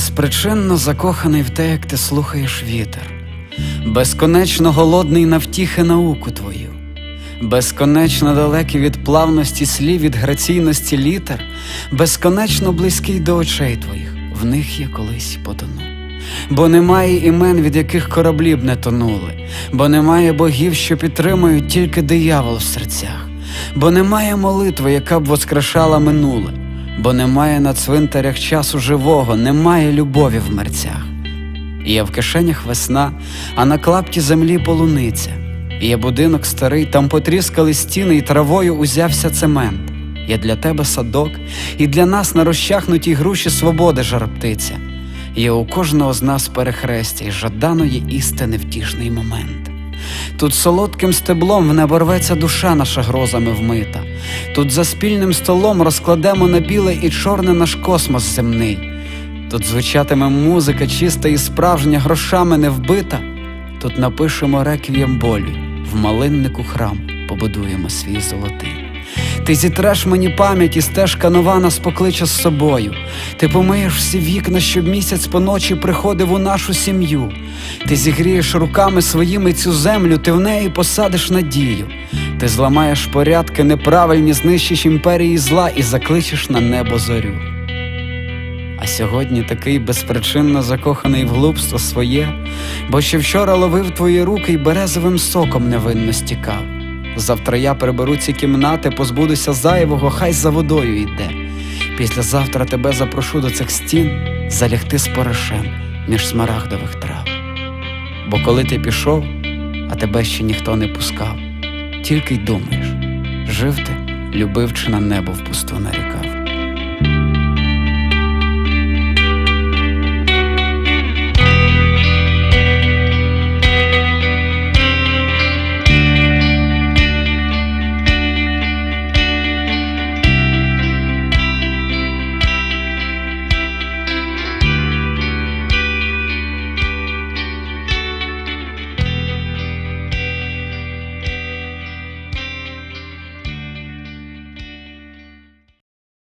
Безпричинно закоханий в те, як ти слухаєш вітер, безконечно голодний на втіхи науку твою, безконечно далекий від плавності слів, від граційності літер, безконечно близький до очей твоїх, в них я колись потону. Бо немає імен, від яких кораблі б не тонули, бо немає богів, що підтримують тільки диявол в серцях, бо немає молитви, яка б воскрешала минуле, бо немає на цвинтарях часу живого, немає любові в мерцях. Є в кишенях весна, а на клапті землі полуниця. Є будинок старий, там потріскали стіни, і травою узявся цемент. Є для тебе садок, і для нас на розчахнутій груші свободи жар птиця. Є у кожного з нас перехрестя і жаданої істини втішний момент. Тут солодким стеблом в небо рветься душа наша грозами вмита. Тут за спільним столом розкладемо на біле і чорне наш космос земний. Тут звучатиме музика чиста і справжня, грошами не вбита. Тут напишемо реквієм болі, в малиннику храм побудуємо свій золотий. Ти зітреш мені пам'ять, і стежка нова нас покличе з собою. Ти помиєш всі вікна, щоб місяць поночі приходив у нашу сім'ю. Ти зігрієш руками своїми цю землю, ти в неї посадиш надію. Ти зламаєш порядки неправильні, знищиш імперії зла і закличеш на небо зорю. А сьогодні такий безпричинно закоханий в глупство своє, бо ще вчора ловив твої руки й березовим соком невинно стікав. Завтра я приберу ці кімнати, позбудуся зайвого, хай за водою йде. Післязавтра тебе запрошу до цих стін залягти з порошем між смарагдових трав. Бо коли ти пішов, а тебе ще ніхто не пускав, тільки й думаєш, жив ти, любив чи на небо впусту нарікав.